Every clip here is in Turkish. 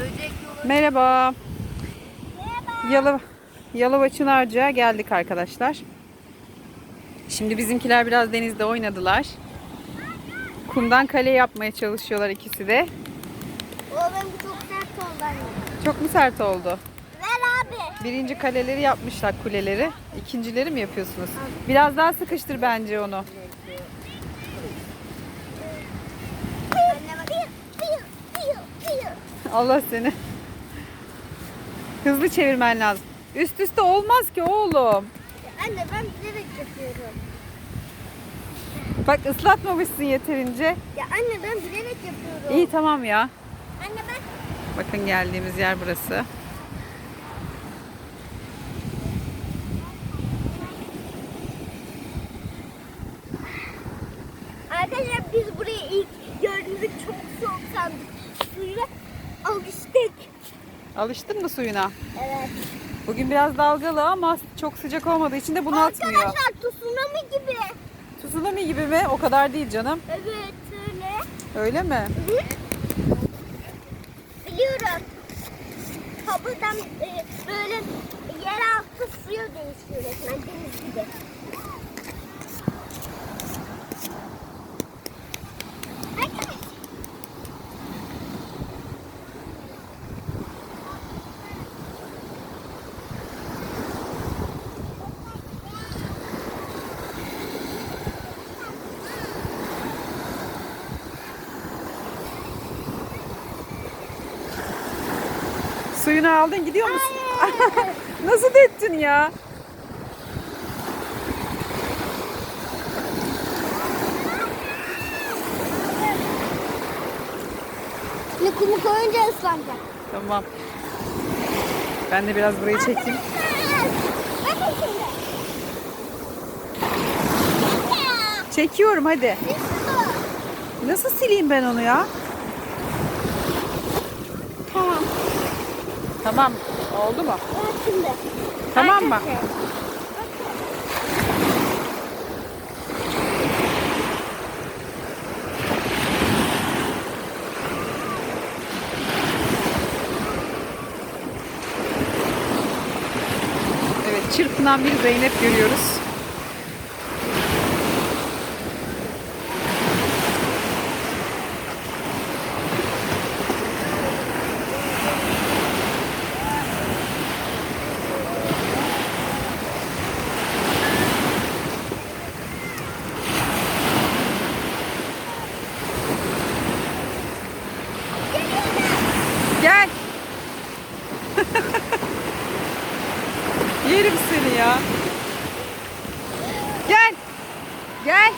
Yolu. Merhaba. Yalova, Yalova Çınarcık'a geldik arkadaşlar. Şimdi bizimkiler biraz denizde oynadılar. Kumdan kale yapmaya çalışıyorlar ikisi de. O benim çok sert oldu anne. Çok mu sert oldu? Ver abi. Birinci kaleleri yapmışlar kuleleri. İkincileri mi yapıyorsunuz? Biraz daha sıkıştır bence onu. Allah seni. Hızlı çevirmen lazım. Üst üste olmaz ki oğlum. Anne ben bilerek yapıyorum. Bak ıslatmamışsın yeterince. Ya anne ben bilerek yapıyorum. İyi tamam ya. Anne bak. Bakın geldiğimiz yer burası. Arkadaşlar biz burayı ilk gördüğümüzde çok soğuk sandık. Suyla alıştık. Alıştın mı suyuna? Evet. Bugün biraz dalgalı ama çok sıcak olmadığı için de bunaltmıyor. Arkadaşlar tsunami gibi. Tsunami gibi mi? O kadar değil canım. Evet öyle. Öyle mi? Hı? Biliyorum. Kabulden e, böyle yeraltı suya dönüşüyor resmen deniz gibi. Arkadaşlar. Suyunu aldın gidiyor musun? Nasıl dettin ya? Ne kumu koyunca ıslanacak. Tamam. Ben de biraz burayı çekeyim. Bakın şimdi. Çekiyorum hadi. Nasıl sileyim ben onu ya? Tamam. Tamam. Oldu mu? Evet şimdi. Tamam mı? Evet çırpınan bir Zeynep görüyoruz. Gel. Yerim seni ya. Gel. Gel.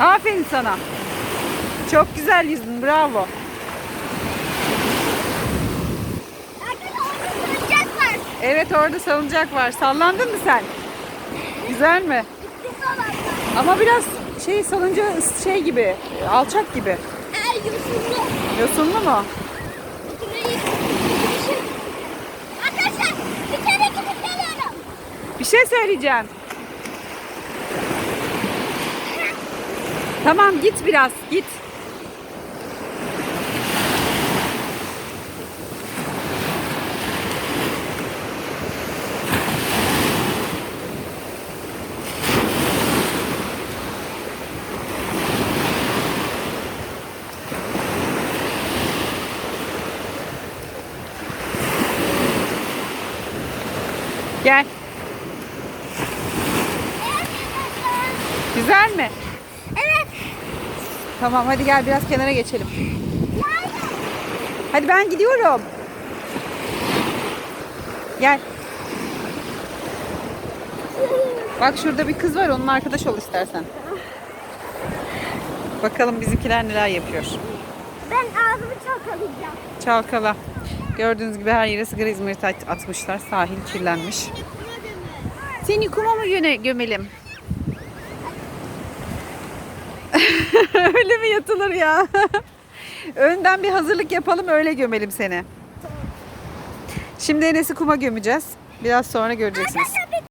Aferin sana. Çok güzel yüzdün. Bravo. Evet orada salıncak var. Sallandın mı sen? Güzel mi? Ama biraz şey salınca şey gibi, alçak gibi. Yosunlu. Yosunlu mu? Arkadaşlar bir kere gidip geliyorum. Bir şey söyleyeceğim. Tamam git biraz git. Gel. Güzel mi? Evet. Tamam hadi gel biraz kenara geçelim. Hadi ben gidiyorum. Gel. Bak şurada bir kız var onun arkadaş ol istersen. Bakalım bizimkiler neler yapıyor. Ben ağzımı çalkalayacağım. Çalkala. Gördüğünüz gibi her yere sigara izmariti at- atmışlar. Sahil kirlenmiş. Seni kuma mı gömelim? öyle mi yatılır ya? Önden bir hazırlık yapalım öyle gömelim seni. Şimdi Enes'i kuma gömeceğiz. Biraz sonra göreceksiniz.